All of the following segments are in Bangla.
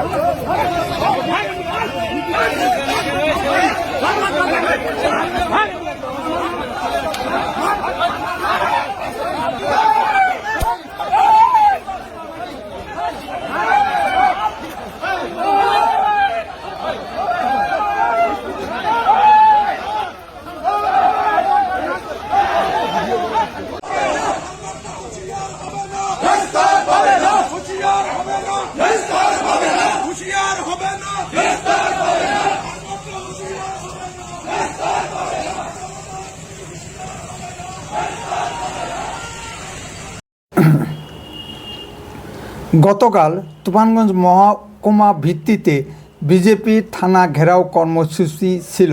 Go, go, go. গতকাল তুফানগঞ্জ মহকুমা ভিত্তিতে বিজেপি থানা ঘেরাও কর্মসূচি ছিল।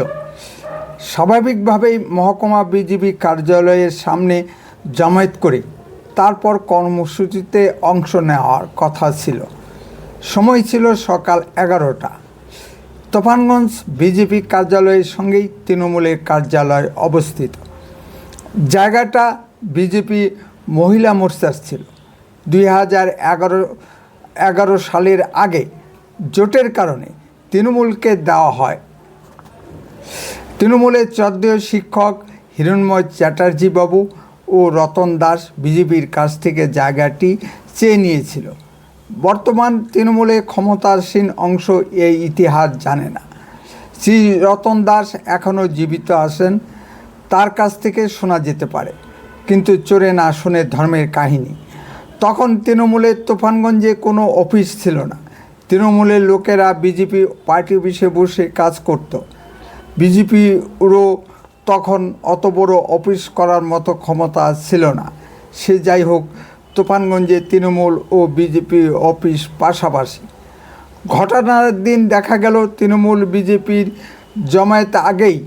স্বাভাবিকভাবেই মহকুমা বিজেপি কার্যালয়ের সামনে জামায়াত করে তারপর কর্মসূচিতে অংশ নেওয়ার কথা ছিল। সময় ছিল সকাল এগারোটা। তুফানগঞ্জ বিজেপি কার্যালয়ের সঙ্গেই তৃণমূলের কার্যালয় অবস্থিত। জায়গাটা বিজেপি মহিলা মোর্চার ছিল। দুই হাজার এগারো এগারো সালের আগে জোটের কারণে তৃণমূলকে দেওয়া হয়। তৃণমূলের চর্দীয় শিক্ষক হিরণময় চ্যাটার্জি বাবু ও রতন দাস বিজেপির কাছ থেকে জায়গাটি চেয়ে নিয়েছিল। বর্তমান তৃণমূলে ক্ষমতাসীন অংশ এই ইতিহাস জানে না। শ্রী রতন দাস এখনও জীবিত আছেন, তার কাছ থেকে শোনা যেতে পারে, কিন্তু চোরে না শুনে ধর্মের কাহিনী। তখন তৃণমূলের তুফানগঞ্জে কোনো অফিস ছিল না। তৃণমূলের লোকেরা বিজেপি পার্টি অফিসে বসে কাজ করত। বিজেপিরও তখন অত বড় অফিস করার মতো ক্ষমতা ছিল না। সে যাই হোক, তুফানগঞ্জে তৃণমূল ও বিজেপি অফিস পাশাপাশি। ঘটনার দিন দেখা গেল, তৃণমূল বিজেপির জমায়েত আগেই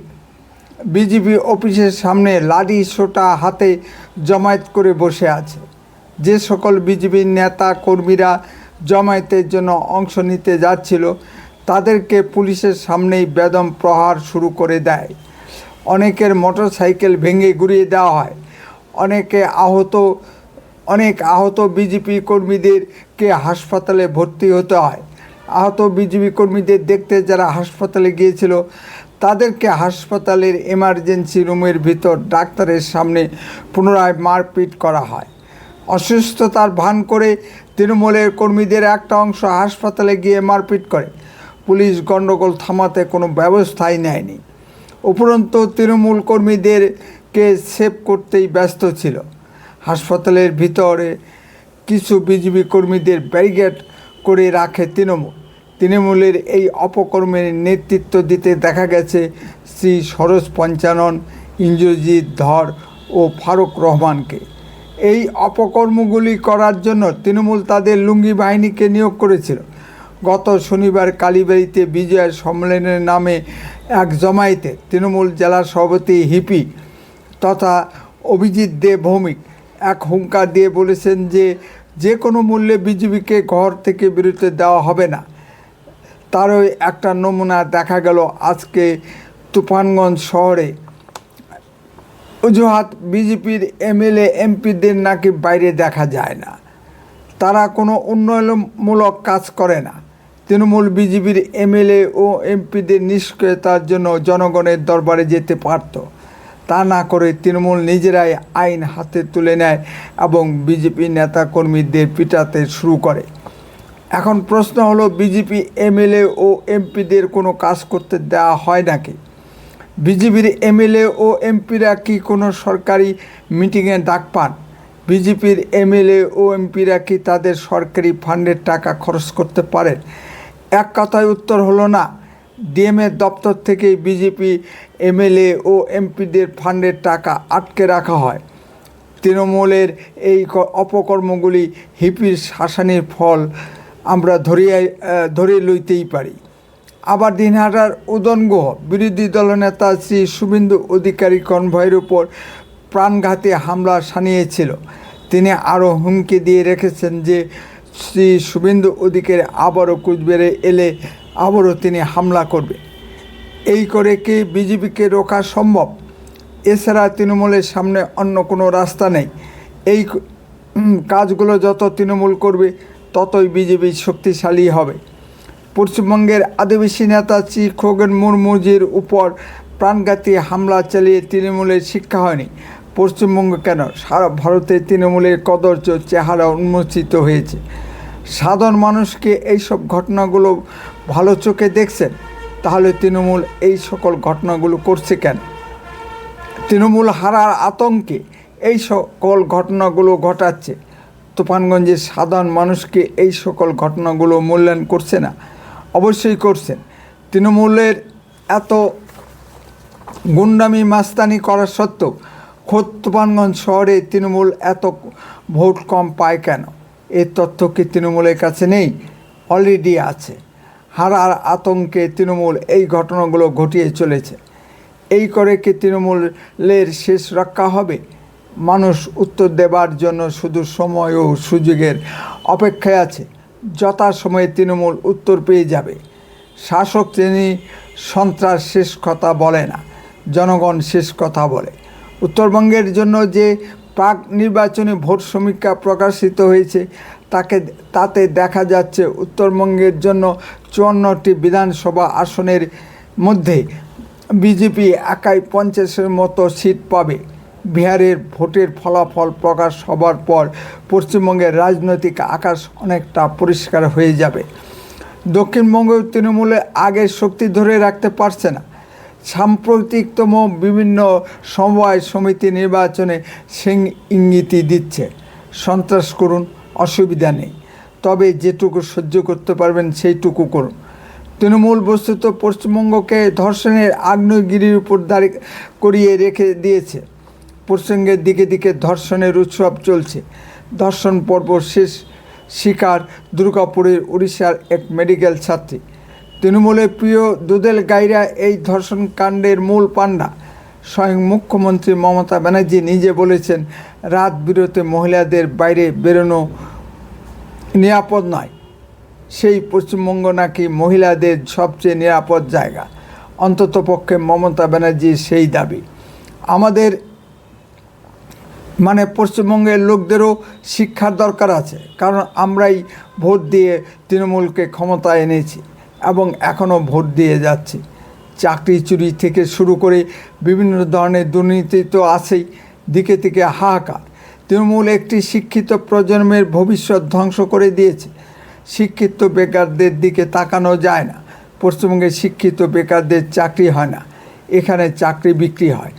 বিজেপি অফিসের সামনে লাডি সোটা হাতে জমায়েত করে বসে আছে। যে সকল বিজেপির নেতা কর্মীরা জমায়েতের জন্য অংশ নিতে যাচ্ছিল, তাদেরকে পুলিশের সামনেই বেদম প্রহার শুরু করে দেয়। অনেকের মোটরসাইকেল ভেঙে গুড়িয়ে দেওয়া হয়। অনেকে আহত, অনেক আহত বিজেপি কর্মীদেরকে হাসপাতালে ভর্তি হতে হয়। আহত বিজেপি কর্মীদের দেখতে যারা হাসপাতালে গিয়েছিল, তাদেরকে হাসপাতালের এমার্জেন্সি রুমের ভিতর ডাক্তারের সামনে পুনরায় মারপিট করা হয়। অসুস্থতার ভান করে তৃণমূলের কর্মীদের একটা অংশ হাসপাতালে গিয়ে মারপিট করে। পুলিশ গণ্ডগোল থামাতে কোনো ব্যবস্থাই নেয়নি। উপরন্ত তৃণমূল কর্মীদেরকে সেভ করতেই ব্যস্ত ছিল। হাসপাতালের ভিতরে কিছু বিজেপি কর্মীদের ব্যারিকেড করে রাখে তৃণমূল। তৃণমূলের এই অপকর্মের নেতৃত্ব দিতে দেখা গেছে শ্রী সরোজ পঞ্চানন, ইন্দ্রজিৎ ধর ও ফারুক রহমানকে। এই অপকর্মগুলি করার জন্য তৃণমূল তাদের লুঙ্গি বাহিনীকে নিয়োগ করেছিল। গত শনিবার কালীবাড়িতে বিজয় সম্মেলনের নামে এক জমায়েতে তৃণমূল জেলা সভাপতি হিপি তথা অভিজিৎ দে ভৌমিক এক হুঙ্কার দিয়ে বলেছেন যে যে কোনো মূল্যে বিজেপিকে ঘর থেকে বেরোতে দেওয়া হবে না। তারই একটা নমুনা দেখা গেল আজকে তুফানগঞ্জ শহরে। অজুহাত বিজেপির এমএলএ, এমপিদের নাকি বাইরে দেখা যায় না। তারা কোনো উন্নয়নমূলক কাজ করে না। তৃণমূল বিজেপির এমএলএ ও এমপিদের নিষ্ক্রিয়তার জন্য জনগণের দরবারে যেতে পারত। তা না করে তৃণমূল নিজেরাই আইন হাতে তুলে নেয় এবং বিজেপি নেতাকর্মীদের পিটাতে শুরু করে। এখন প্রশ্ন হলো, বিজেপি এমএলএ ও এমপিদের কোনো কাজ করতে দেওয়া হয় নাকি? বিজেপির এমএলএ ও এমপিরা কি কোনো সরকারি মিটিংয়ে ডাক পান? বিজেপির এমএলএ ও এমপিরা কি তাদের সরকারি ফান্ডের টাকা খরচ করতে পারেন? এক কথায় উত্তর হলো না। ডিএমএর দপ্তর থেকেই বিজেপি এমএলএ ও এমপিদের ফান্ডের টাকা আটকে রাখা হয়। তৃণমূলের এই অপকর্মগুলি হিপির শাসানির ফল আমরা ধরিয়া ধরে লইতেই পারি। আবার দিনহাটার উদনগুহ বিরোধী দলনেতা শ্রী শুভেন্দু অধিকারী কনভয়ের উপর প্রাণঘাতী হামলা সানিয়েছিল তিনি আরও হুমকি দিয়ে রেখেছেন যে শ্রী শুভেন্দু অধিকারী আবারও কুচবেড়ে এলে আবারও তিনি হামলা করবে। এই করে কি বিজেপিকে রোকা সম্ভব? এছাড়া তৃণমূলের সামনে অন্য কোনো রাস্তা নেই। এই কাজগুলো যত তৃণমূল করবে, ততই বিজেপি শক্তিশালী হবে। পশ্চিমবঙ্গের আদিবাসী নেতা শ্রী খোগেন মুর্মুজির উপর প্রাণঘাতী হামলা চালিয়ে তৃণমূলের শিক্ষা হয়নি। পশ্চিমবঙ্গ কেন? সারা ভারতে তৃণমূলের কদর্য চেহারা উন্মোচিত হয়েছে। সাধারণ মানুষকে এইসব ঘটনাগুলো ভালো চোখে দেখছেন, তাহলে তৃণমূল এই সকল ঘটনাগুলো করছে কেন? তৃণমূল হারার আতঙ্কে এই সকল ঘটনাগুলো ঘটাচ্ছে। তুফানগঞ্জের সাধারণ মানুষকে এই সকল ঘটনাগুলো মূল্যায়ন করছে না। অবশ্যই করছেন। তৃণমূলের এত গুন্ডামি, মাস্তানি করা সত্ত্বেও খোদ তুফানগঞ্জ শহরে তৃণমূল এত ভোট কম পায় কেন? এই তথ্য কি তৃণমূলের কাছে নেই? অলরেডি আছে। হারার আতঙ্কে তৃণমূল এই ঘটনাগুলো ঘটিয়ে চলেছে। এই করে কি তৃণমূলের শেষ রক্ষা হবে? মানুষ উত্তর দেবার জন্য শুধু সময় ও সুযোগের অপেক্ষায় আছে। যথাসময়ে তৃণমূল উত্তর পেয়ে যাবে। শাসক শ্রেণি সন্ত্রাস শেষ কথা বলে না, জনগণ শেষ কথা বলে। উত্তরবঙ্গের জন্য যে প্রাক নির্বাচনী ভোট সমীক্ষা প্রকাশিত হয়েছে, তাকে, তাতে দেখা যাচ্ছে উত্তরবঙ্গের জন্য চুয়ান্নটি বিধানসভা আসনের মধ্যে বিজেপি একাই পঞ্চাশের মতো সিট পাবে। বিহারের ভোটের ফলাফল প্রকাশ হবার পর পশ্চিমবঙ্গের রাজনৈতিক আকাশ অনেকটা পরিষ্কার হয়ে যাবে। দক্ষিণবঙ্গ তৃণমূলে আগের শক্তি ধরে রাখতে পারছে না। সাম্প্রতিকতম বিভিন্ন সমবায় সমিতি নির্বাচনে সিং ইঙ্গিতি দিচ্ছে। সন্ত্রাস করুন, অসুবিধা নেই। তবে যেটুকু সহ্য করতে পারবেন সেইটুকু করুন। তৃণমূল বস্তুত পশ্চিমবঙ্গকে ধর্ষণের আগ্নেয়গিরির উপর দাঁড়িয়ে করিয়ে রেখে দিয়েছে। পশ্চিমবঙ্গের দিকে দিকে ধর্ষণের উৎসব চলছে। ধর্ষণ পর্ব শেষ, শিকার দুর্গাপুরের উড়িষ্যার এক মেডিকেল ছাত্রী। তৃণমূলের প্রিয় দুদেল গাইরা এই ধর্ষণ কাণ্ডের মূল পাণ্ডা। স্বয়ং মুখ্যমন্ত্রী মমতা ব্যানার্জি নিজে বলেছেন, রাত বিরতে মহিলাদের বাইরে বেরোনো নিরাপদ নয়। সেই পশ্চিমবঙ্গ নাকি মহিলাদের সবচেয়ে নিরাপদ জায়গা। অন্ততপক্ষে মমতা ব্যানার্জির সেই দাবি। আমাদের মানে পশ্চিমবঙ্গের লোকদেরও শিক্ষার দরকার আছে। কারণ আমরাই ভোট দিয়ে তৃণমূলকে ক্ষমতা এনেছি এবং এখনও ভোট দিয়ে যাচ্ছি। চাকরি চুরি থেকে শুরু করে বিভিন্ন ধরনের দুর্নীতি তো আছেই, দিকে থেকে হাহাকার। তৃণমূল একটি শিক্ষিত প্রজন্মের ভবিষ্যৎ ধ্বংস করে দিয়েছে। শিক্ষিত বেকারদের দিকে তাকানো যায় না। পশ্চিমবঙ্গে শিক্ষিত বেকারদের চাকরি হয় না। এখানে চাকরি বিক্রি হয়।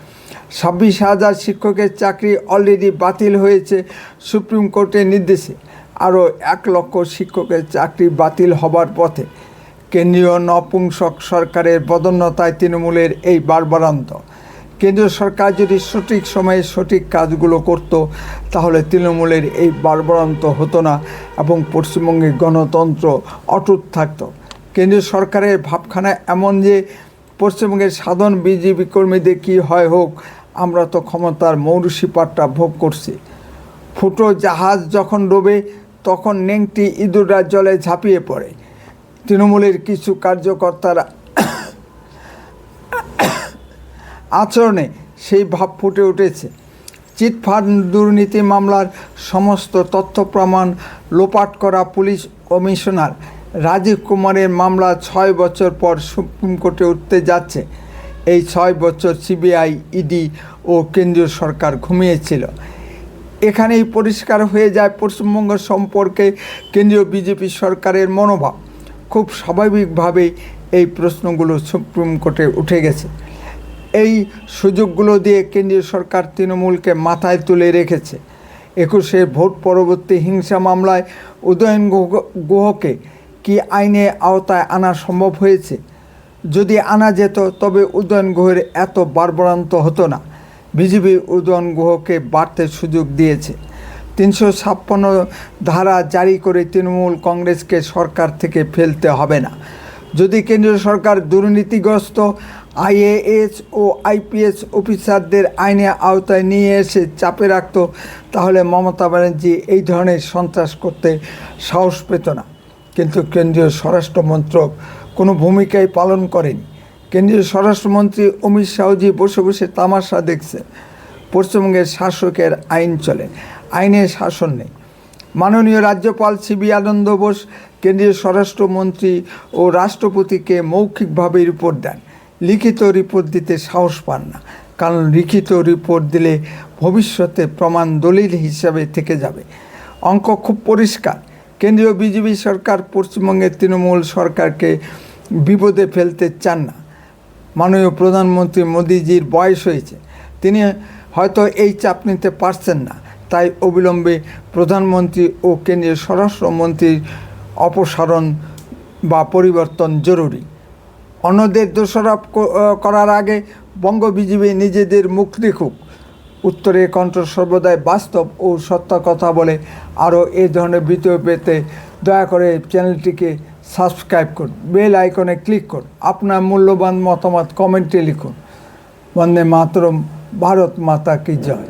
ছাব্বিশ হাজার শিক্ষকের চাকরি অলরেডি বাতিল হয়েছে সুপ্রিম কোর্টের নির্দেশে। আরও এক লক্ষ শিক্ষকের চাকরি বাতিল হবার পথে কেন্দ্রীয় নপুংসক সরকারের বদন্যতায় তৃণমূলের এই বারবারান্ত। কেন্দ্রীয় সরকার যদি সঠিক সময়ে সঠিক কাজগুলো করত, তাহলে তৃণমূলের এই বারবারান্ত হতো না এবং পশ্চিমবঙ্গে গণতন্ত্র অটুট থাকত। কেন্দ্রীয় সরকারের ভাবখানা এমন যে, পশ্চিমবঙ্গের সাধারণ বিজেপি কর্মীদের কী হয় হোক আমরা তো ক্ষমতার মৌরুষি পাটটা ভোগ করছি। ফুটো জাহাজ যখন ডোবে, তখন নেংটি ইঁদুররা জলে ঝাঁপিয়ে পড়ে। তৃণমূলের কিছু কার্যকর্তারা আচরণে সেই ভাব ফুটে উঠেছে। চিটফান্ড দুর্নীতি মামলার সমস্ত তথ্য প্রমাণ লোপাট করা পুলিশ কমিশনার রাজীব কুমারের মামলা ছয় বছর পর সুপ্রিম কোর্টে উঠতে যাচ্ছে। এই ছয় বছর সিবিআই, ইডি ও কেন্দ্রীয় সরকার ঘুমিয়েছিল। এখানেই পরিষ্কার হয়ে যায় পশ্চিমবঙ্গ সম্পর্কে কেন্দ্রীয় বিজেপি সরকারের মনোভাব। খুব স্বাভাবিকভাবেই এই প্রশ্নগুলো সুপ্রিম কোর্টে উঠে গেছে। এই সুযোগগুলো দিয়ে কেন্দ্রীয় সরকার তৃণমূলকে মাথায় তুলে রেখেছে। একুশে ভোট পরবর্তী হিংসা মামলায় উদয়ন গুহকে কি আইনে আওতায় আনা সম্ভব হয়েছে? যদি আনা যেত, তবে উদয়ন গুহের এত বারবরান্ত হতো না। বিজেপি উদয়ন গুহকে বাড়তে সুযোগ দিয়েছে। তিনশো ছাপ্পান্ন ধারা জারি করে তৃণমূল কংগ্রেসকে সরকার থেকে ফেলতে হবে না। যদি কেন্দ্রীয় সরকার দুর্নীতিগ্রস্ত, আইএএস ও আইপিএস অফিসারদের আইনে আওতায় নিয়ে এসে চাপে রাখত, তাহলে মমতা ব্যানার্জি এই ধরনের সন্ত্রাস করতে সাহস পেত না। কিন্তু কেন্দ্রীয় স্বরাষ্ট্র মন্ত্রক কোনো ভূমিকাই পালন করেনি। কেন্দ্রীয় স্বরাষ্ট্রমন্ত্রী অমিত শাহজি বসে বসে তামাশা দেখছে। পশ্চিমবঙ্গের শাসকের আইন চলে আইনের শাসন নেই। মাননীয় রাজ্যপাল সিবি আনন্দ বোস কেন্দ্রীয় স্বরাষ্ট্রমন্ত্রী ও রাষ্ট্রপতিকে মৌখিকভাবে রিপোর্ট দেন। লিখিত রিপোর্ট দিতে সাহস পান না। কারণ লিখিত রিপোর্ট দিলে ভবিষ্যতে প্রমাণ দলিল হিসাবে থেকে যাবে। অঙ্ক খুব পরিষ্কার। কেন্দ্রীয় বিজেপি সরকার পশ্চিমবঙ্গের তৃণমূল সরকারকে বিপদে ফেলতে চান না। মাননীয় প্রধানমন্ত্রী মোদিজির বয়স হয়েছে। তিনি হয়তো এই চাপ নিতে পারছেন না। তাই অবিলম্বে প্রধানমন্ত্রী ও কেন্দ্রীয় স্বরাষ্ট্রমন্ত্রীর অপসারণ বা পরিবর্তন জরুরি। অন্যদের দোষারোপ করার আগে বঙ্গ বিজেপি নিজেদের মুখ দেখুক। উত্তরে কণ্ঠ সর্বদাই বাস্তব ও সত্য কথা বলে। আরও এই ধরনের ভিডিও পেতে দয়া করে চ্যানেলটিকে সাবস্ক্রাইব করুন। বেল আইকনে ক্লিক করুন। আপনার মূল্যবান মতামত কমেন্টে লিখুন। বন্দে মাতরম, ভারত মাতা কি জয়।